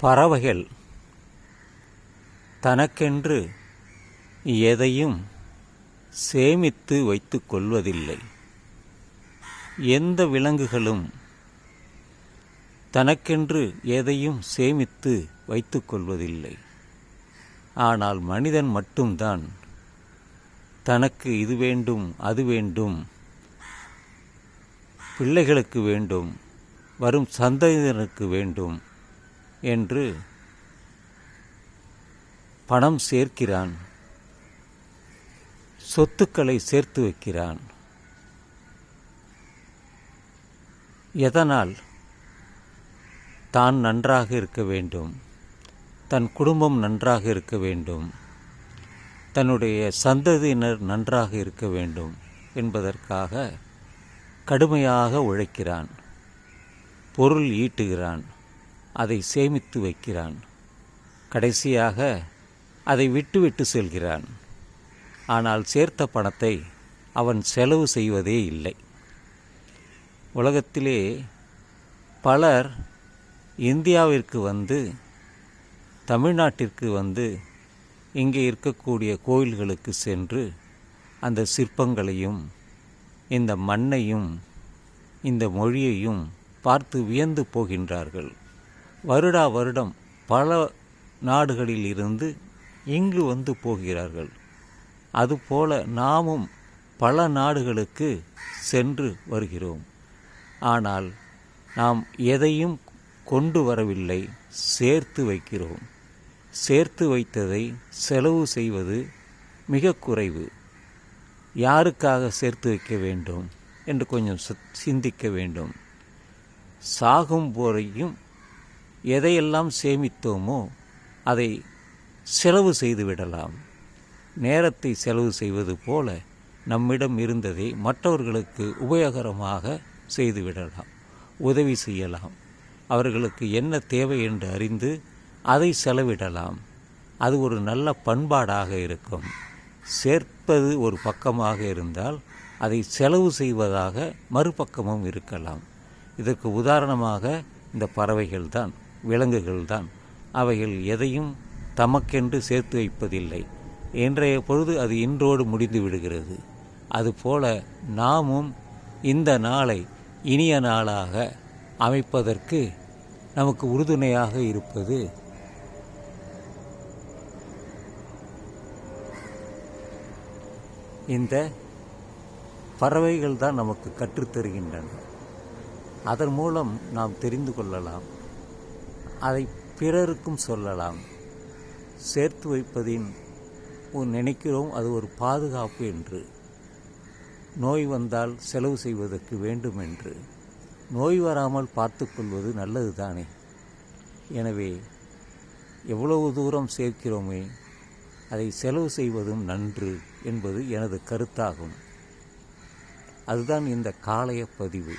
பறவைகள் தனக்கென்று எதையும் சேமித்து வைத்து கொள்வதில்லை. எந்த விலங்குகளும் தனக்கென்று எதையும் சேமித்து வைத்து கொள்வதில்லை. ஆனால் மனிதன் மட்டும்தான் தனக்கு இது வேண்டும் அது வேண்டும் பிள்ளைகளுக்கு வேண்டும் வரும் சந்ததியினருக்கு வேண்டும் என்று பணம் சேர்க்கிறான். சொத்துக்களை சேர்த்து வைக்கிறான். எதனால் தான் நன்றாக இருக்க வேண்டும்? தன் குடும்பம் நன்றாக இருக்க வேண்டும். தன்னுடைய சந்ததியினர் நன்றாக இருக்க வேண்டும் என்பதற்காக கடுமையாக உழைக்கிறான். பொருள் ஈட்டுகிறான். அதை சேமித்து வைக்கிறான். கடைசியாக அதை விட்டுவிட்டு செல்கிறான். ஆனால் சேர்த்த பணத்தை அவன் செலவு செய்வதே இல்லை. உலகத்திலே பலர் இந்தியாவிற்கு வந்து தமிழ்நாட்டிற்கு வந்து இங்கே இருக்கக்கூடிய கோயில்களுக்கு சென்று அந்த சிற்பங்களையும் இந்த மண்ணையும் இந்த மொழியையும் பார்த்து வியந்து போகின்றார்கள். வருடா வருடம் பல நாடுகளில் இருந்து இங்கு வந்து போகிறார்கள். அதுபோல நாமும் பல நாடுகளுக்கு சென்று வருகிறோம். ஆனால் நாம் எதையும் கொண்டு வரவில்லை சேர்த்து வைக்கிறோம். சேர்த்து வைத்ததை செலவு செய்வது மிக குறைவு. யாருக்காக சேர்த்து வைக்க வேண்டும் என்று கொஞ்சம் சிந்திக்க வேண்டும். சாகும் போரையும் எதையெல்லாம் சேமித்தோமோ அதை செலவு செய்து விடலாம். நேரத்தை செலவு செய்வது போல நம்மிடம் இருந்ததை மற்றவர்களுக்கு உபயோகரமாக செய்துவிடலாம் உதவி செய்யலாம். அவர்களுக்கு என்ன தேவை என்று அறிந்து அதை செலவிடலாம். அது ஒரு நல்ல பண்பாடாக இருக்கும். சேர்ப்பது ஒரு பக்கமாக இருந்தால் அதை செலவு செய்வதாக மறுபக்கமும் இருக்கலாம். இதற்கு உதாரணமாக இந்த பறவைகள் தான் விலங்குகள்தான். அவைகள் எதையும் தமக்கென்று சேர்த்து வைப்பதில்லை. இன்றைய பொழுது அது இன்றோடு முடிந்து விடுகிறது. அதுபோல நாமும் இந்த நாளை இனிய நாளாக அமைப்பதற்கு நமக்கு உறுதுணையாக இருப்பது இந்த பறவைகள் தான் நமக்கு கற்றுத்தருகின்றன. அதன் மூலம் நாம் தெரிந்து கொள்ளலாம். அதை பிறருக்கும் சொல்லலாம். சேர்த்து வைப்பதின் நினைக்கிறோம் அது ஒரு பாதுகாப்பு என்று. நோய் வந்தால் செலவு செய்வதற்கு வேண்டும் என்று நோய் வராமல் பார்த்து கொள்வது நல்லது தானே எனவே எவ்வளவு தூரம் சேர்க்கிறோமே அதை செலவு செய்வதும் நன்று என்பது எனது கருத்தாகும். அதுதான் இந்த காளைய பதிவு.